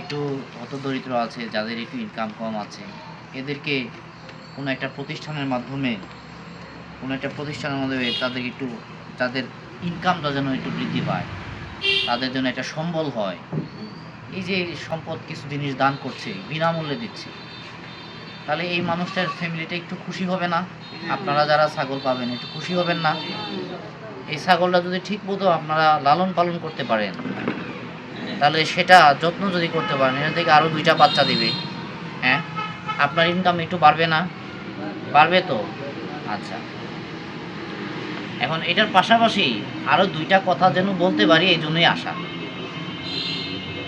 একটু অত দরিদ্র আছে, যাদের একটু ইনকাম কম আছে, এদেরকে কোনো একটা প্রতিষ্ঠানের মাধ্যমে, কোনো একটা প্রতিষ্ঠানের মাধ্যমে তাদের একটু, তাদের ইনকামটা যেন একটু বৃদ্ধি পায়, তাদের জন্য একটা সম্বল হয়। এই যে সম্পদ কিছু জিনিস দান করছে, বিনামূল্যে দিচ্ছে, তাহলে এই মানুষটার ফ্যামিলিটা একটু খুশি হবে না? আপনারা যারা ছাগল পাবেন, একটু খুশি হবেন না? এই ছাগলটা যদি ঠিক মতো আপনারা লালন পালন করতে পারেন তাহলে সেটা যত্ন যদি করতে পারেন এখান থেকে আরও দুইটা বাচ্চা দিবে। হ্যাঁ? আপনার ইনকাম একটু বাড়বে না? বাড়বে তো? আচ্ছা। এখন এটার পাশাপাশি আরও দুইটা কথা যেন বলতে পারি এই জন্যই আসা।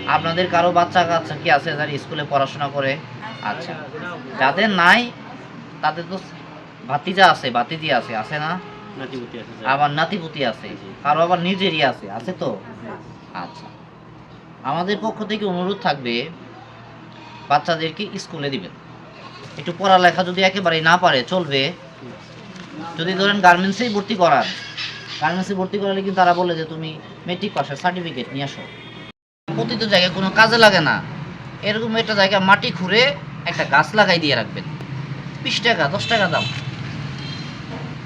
আপনাদের কারও বাচ্চা কাচ্চা কি আছে যারা স্কুলে পড়াশোনা করে? আচ্ছা। যাদের নাই তাদের তো ভাতিজা আছে ভাতিজি আছে আছে না? আবার নাতিপুতি আছে কারও আবার নিজেরই আছে আছে তো? আচ্ছা। আমাদের পক্ষ থেকে অনুরোধ থাকবে, বাচ্চাদেরকে স্কুলে দিবেন। একটু পড়ালেখা যদি একেবারে না পারে, চলবে। যদি ধরেন গার্মেন্টসেই ভর্তি করান, গার্মেন্টসে ভর্তি করালে কিন্তু তারা বলে যে, তুমি মেট্রিক পাসের সার্টিফিকেট নিয়ে আসো। প্রতিটা জায়গায় কোনো কাজে লাগে না। এরকম একটা জায়গায় মাটি খুঁড়ে একটা গাছ লাগাই দিয়ে রাখবেন। বিশ টাকা, দশ টাকা দাম।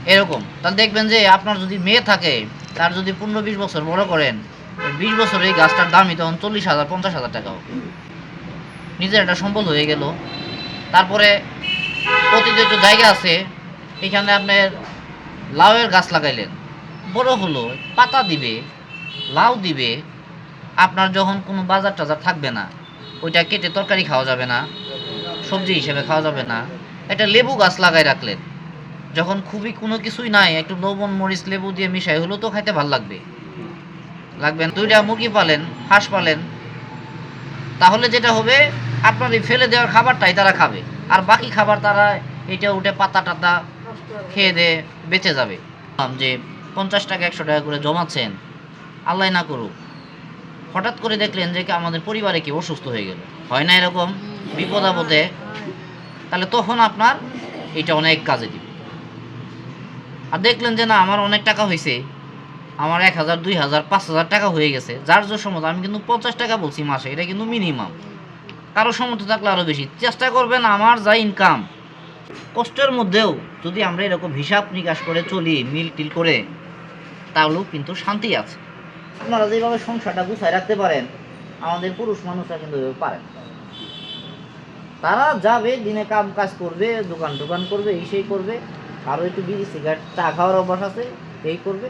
এরকম। তাহলে দেখবেন যে, আপনার যদি মেয়ে থাকে, তার যদি পনেরো, বিশ বছর বড় করেন বিশ বছর এই গাছটার দামই তখন চল্লিশ হাজার, পঞ্চাশ হাজার টাকা। হবে নিজের একটা সম্বল হয়ে গেল। তারপরে প্রতিটা একটু জায়গা আছে, এখানে আপনার লাউয়ের গাছ লাগাইলেন। বড় হলো, পাতা দিবে, লাউ দিবে, আপনার যখন কোনো বাজার টাজার থাকবে না, ওইটা কেটে তরকারি খাওয়া যাবে না, সবজি হিসেবে খাওয়া যাবে না। একটা লেবু গাছ লাগাই রাখলেন। যখন খুবই কোনো কিছুই নাই, একটু লবণ, মরিচ, লেবু দিয়ে মিশাই হলো, তো খাইতে ভালো লাগবে। লাগবে না। দুইটা মুরগি পালেন, হাঁস পালেন, তাহলে যেটা হবে, আপনার এই ফেলে দেওয়ার খাবারটাই তারা খাবে। আর বাকি খাবার তারা এটা উঠে পাতা টাতা খেয়ে দিয়ে বেঁচে যাবে। যে পঞ্চাশ টাকা, একশো টাকা করে জমাচ্ছেন, আল্লাহ না করুক। হঠাৎ করে দেখলেন যে আমাদের পরিবারে কি অসুস্থ হয়ে গেল। হয় না এরকম? বিপদ আপদে। তাহলে তখন আপনার এটা অনেক কাজে দিবে। আর দেখলেন যে না, আমার অনেক টাকা হয়েছে আমার এক হাজার, দুই হাজার, পাঁচ হাজার টাকা হয়ে গেছে। যার যে সমত আমি কিন্তু পঞ্চাশ টাকা বলছি মাসে, এটা কিন্তু মিনিমাম কারও সমর্থ থাকলে আরও বেশি। চেষ্টা করবেন আমার যা ইনকাম কষ্টের মধ্যেও যদি আমরা এরকম হিসাব নিকাশ করে চলি, মিল টিল করে, তাহলেও কিন্তু শান্তি আছে। আপনারা যেভাবে সংসারটা গুছায় রাখতে পারেন, আমাদের পুরুষ মানুষরা কিন্তু এভাবে পারেন তারা যাবে, দিনে কাম কাজ করবে, দোকান টোকান করবে, এই সেই করবে। আরও একটু বিড়ি সিগারেট চা খাওয়ার অভ্যাস আছে, এই করবে।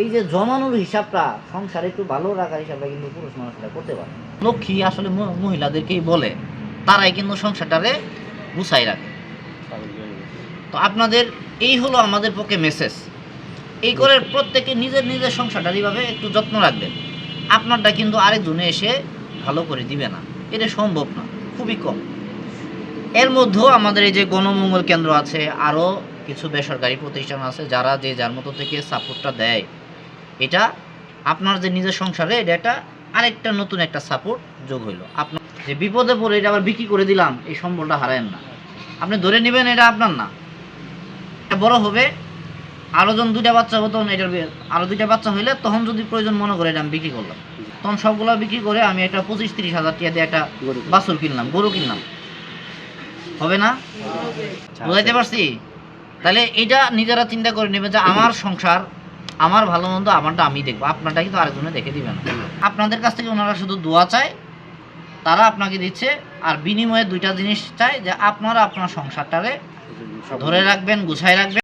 এই যে জমানোর হিসাবটা সংসারে একটু ভালো রাখার হিসাবটা কিন্তু পুরুষ মানুষরা করতে পারে। লক্ষ্মী আসলে মহিলাদেরকেই বলে, তারাই কিন্তু সংসারটারে গুছাই রাখে। তো আপনাদের এই হলো আমাদের পক্ষে মেসেজ এই করে প্রত্যেকে নিজের নিজের সংসারটা এইভাবে একটু যত্ন রাখবেন। আপনারটা কিন্তু আরেকজনে এসে ভালো করে দিবে না। এটা সম্ভব না, খুবই কম। এর মধ্যেও আমাদের এই যে গণমঙ্গল কেন্দ্র আছে, আরও কিছু বেসরকারি প্রতিষ্ঠান আছে, যারা যে যার মতো থেকে সাপোর্টটা দেয়। এটা আপনার যে নিজের সংসারে এটা একটা আরেকটা নতুন একটা সাপোর্ট যোগ হইল। আপনার যে বিপদে পড়ে এটা আবার বিক্রি করে দিলাম এই সম্বলটা হারায়েন না। আপনি ধরে নেবেন এটা আপনার না। এটা বড় হবে আরও যখন দুইটা বাচ্চা হবে তখন এটার বে- আরও দুইটা বাচ্চা হইলে তখন যদি প্রয়োজন মনে করে এটা আমি বিক্রি করলাম। তখন সবগুলো বিক্রি করে আমি একটা পঁচিশ তিরিশ হাজার টাকা দিয়ে একটা বাছুর কিনলাম গরু কিনলাম। হবে না? বুঝাইতে পারছি? তাহলে এটা নিজেরা চিন্তা করে নেবে যে আমার সংসার আমার ভালো মন্দ আমারটা আমি দেখব। আপনারটা কিন্তু আরেকজনে দেখে দিবে না। আপনাদের কাছ থেকে ওনারা শুধু দোয়া চায় তারা আপনাকে দিচ্ছে আর বিনিময়ে দুইটা জিনিস চায় যে আপনারা আপনার সংসারটারে ধরে রাখবেন গুছাই রাখবেন।